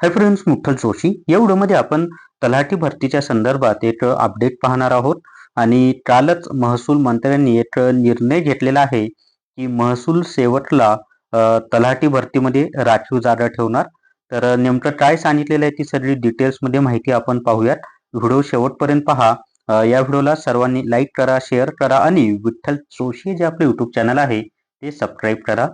Hi friends मुठ्ठल Joshi या व्हिडिओमध्ये आपण तलाठी भरतीच्या संदर्भात एक अपडेट पाहणार आहोत. आणि कालच महसूल मंत्र्यांनी एक निर्णय घेतलेला आहे की महसूल सेवकला तलाठी भरतीमध्ये राखीव जागा ठेवणार. तर नेमकं काय सांगितलेलं आहे ती सगळी डिटेल्समध्ये माहिती आपण पाहूयात. व्हिडिओ शेवटपर्यंत पहा. या व्हिडिओला सर्वांनी लाईक करा शेअर करा आणि विठ्ठल जोशी जे आपले युट्यूब चॅनल आहे ते सबस्क्राईब करा.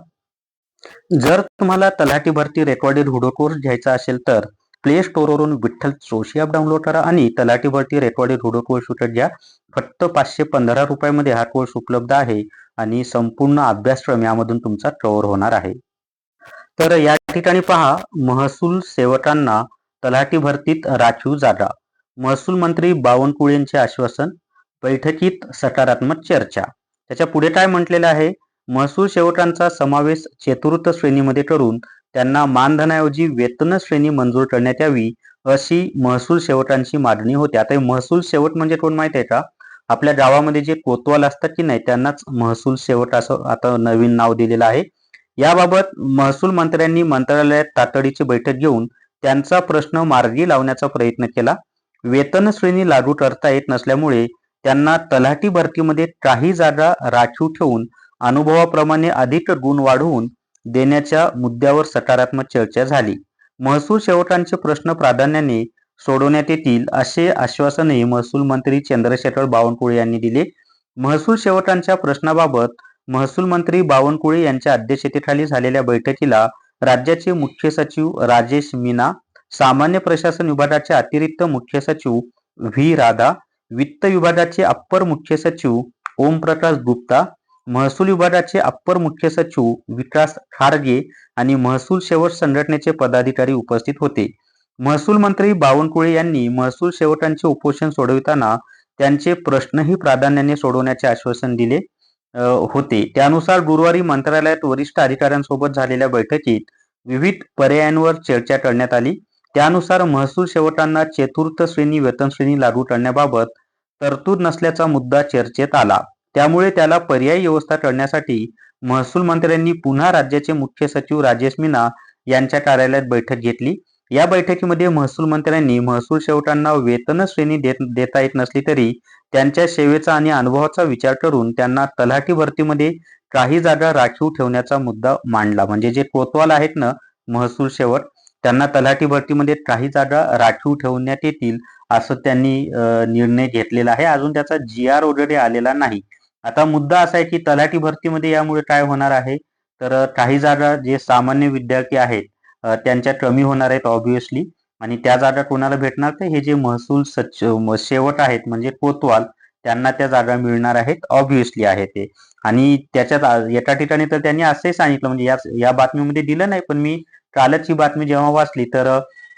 जर तुम्हाला तलाठी भरती रेकॉर्डेड व्हिडिओ कोर्स घ्यायचा असेल तर प्ले स्टोअरवरून विठ्ठल जोशी ॲप डाउनलोड करा आणि तलाठी भरती रेकॉर्डेड व्हिडिओ कोर्स विकत घ्या. फक्त पाचशे पंधरा रुपयामध्ये हा कोर्स उपलब्ध आहे आणि संपूर्ण अभ्यासक्रम यामधून तुमचा कव्हर होणार आहे. तर या ठिकाणी पहा महसूल सेवकांना तलाठी भरतीत राखीव जागा. महसूल मंत्री बावनकुळे यांचे आश्वासन बैठकीत सकारात्मक चर्चा. त्याच्या पुढे काय म्हटलेलं आहे? महसूल सेवकांचा समावेश चतुर्थ श्रेणीमध्ये करून त्यांना मानधनाऐवजी वेतन श्रेणी मंजूर करण्यात यावी अशी महसूल शेवटांची मागणी होती. आता महसूल शेवट म्हणजे कोण माहिती आहे का? आपल्या गावामध्ये जे कोतवाल असतात की नाही त्यांनाच महसूल शेवट असं आता नवीन नाव दिलेलं आहे. याबाबत महसूल मंत्र्यांनी मंत्रालयात तातडीची बैठक घेऊन त्यांचा प्रश्न मार्गी लावण्याचा प्रयत्न केला. वेतन श्रेणी लागू करता येत नसल्यामुळे त्यांना तलाठी भरतीमध्ये काही जागा राखीव ठेवून अनुभवाप्रमाणे अधिक गुण वाढवून देण्याच्या मुद्द्यावर सकारात्मक चर्चा झाली. महसूल सेवकांचे प्रश्न प्राधान्याने सोडवण्यात येतील असे आश्वासनही महसूल मंत्री चंद्रशेखर बावनकुळे यांनी दिले. महसूल सेवकांच्या प्रश्नाबाबत महसूल मंत्री बावनकुळे यांच्या अध्यक्षतेखाली झालेल्या बैठकीला राज्याचे मुख्य सचिव राजेश मीना सामान्य प्रशासन विभागाचे अतिरिक्त मुख्य सचिव व्ही राधा वित्त विभागाचे अप्पर मुख्य सचिव ओमप्रकाश गुप्ता महसूल विभागाचे अप्पर मुख्य सचिव विकास खारगे आणि महसूल शेवट संघटनेचे पदाधिकारी उपस्थित होते. महसूल मंत्री बावनकुळे यांनी महसूल शेवटांचे उपोषण सोडविताना त्यांचे प्रश्नही प्राधान्याने सोडवण्याचे आश्वासन दिले होते. त्यानुसार गुरुवारी मंत्रालयात वरिष्ठ अधिकाऱ्यांसोबत झालेल्या बैठकीत विविध पर्यायांवर चर्चा करण्यात आली. त्यानुसार महसूल शेवटांना चतुर्थ श्रेणी वेतन श्रेणी लागू करण्याबाबत तरतूद नसल्याचा मुद्दा चर्चेत आला. त्यामुळे त्याला पर्यायी व्यवस्था करण्यासाठी महसूल मंत्र्यांनी पुन्हा राज्याचे मुख्य सचिव राजेश मीना यांच्या कार्यालयात बैठक घेतली. या बैठकीमध्ये महसूल मंत्र्यांनी महसूल सेवकांना वेतन श्रेणी देत देता येत नसली तरी त्यांच्या सेवेचा आणि अनुभवाचा विचार करून त्यांना तलाठी भरतीमध्ये काही जागा राखीव ठेवण्याचा मुद्दा मांडला. म्हणजे जे कोतवाल आहेत ना महसूल सेवक त्यांना तलाठी भरतीमध्ये काही जागा राखीव ठेवण्यात येतील असं त्यांनी निर्णय घेतलेला आहे. अजून त्याचा जी आर वगैरे आलेला नाही. आता मुद्दा असा आहे की तलाठी भरतीमध्ये यामुळे काय होणार आहे? तर काही जागा जे सामान्य विद्यार्थी आहेत त्यांच्या कमी होणार आहेत ऑब्विसली आणि त्या जागा कोणाला भेटणार? तर हे जे महसूल सच शेवट सेवक आहेत म्हणजे कोतवाल त्यांना त्या जागा मिळणार आहेत ऑब्विसली आहे ते. आणि त्याच्यात एका ठिकाणी तर त्यांनी असंही सांगितलं म्हणजे या या बातमीमध्ये दिलं नाही पण मी कालच ही बातमी जेव्हा वाचली तर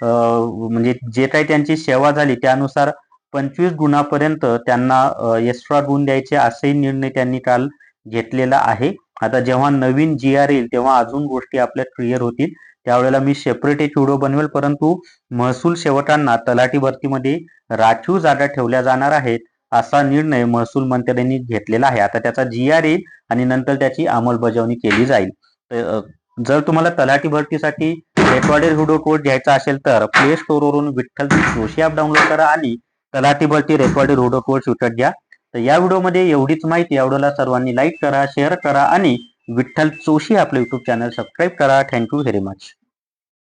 म्हणजे जे काही त्यांची सेवा झाली त्यानुसार पंचवीस गुणापर्यंत त्यांना एक्स्ट्रा गुण द्यायचे असेही निर्णय त्यांनी काल घेतलेला आहे. आता जेव्हा नवीन जी आर येईल तेव्हा अजून गोष्टी आपल्या क्लिअर होतील. त्यावेळेला मी सेपरेट एक व्हिडिओ बनवेल परंतु महसूल सेवकांना तलाठी भरतीमध्ये राखीव जागा ठेवल्या जाणार आहेत असा निर्णय महसूल मंत्र्यांनी घेतलेला आहे. आता त्याचा जी आर येईल आणि नंतर त्याची अंमलबजावणी केली जाईल. तर, जर तुम्हाला तलाठी भरतीसाठी रेकॉर्डेड व्हिडिओ कोड घ्यायचा असेल तर प्ले स्टोअरवरून विठ्ठल जोशी ॲप डाउनलोड करा आणि तलाठी रेकॉर्डेड व्हिडिओ कोर्स घ्या. तर या व्हिडिओमध्ये एवढीच माहिती. या व्हिडिओला सर्वांनी लाईक करा शेअर करा आणि विठ्ठल चोशी आपलं युट्यूब चॅनल सबस्क्राईब करा. Thank you very much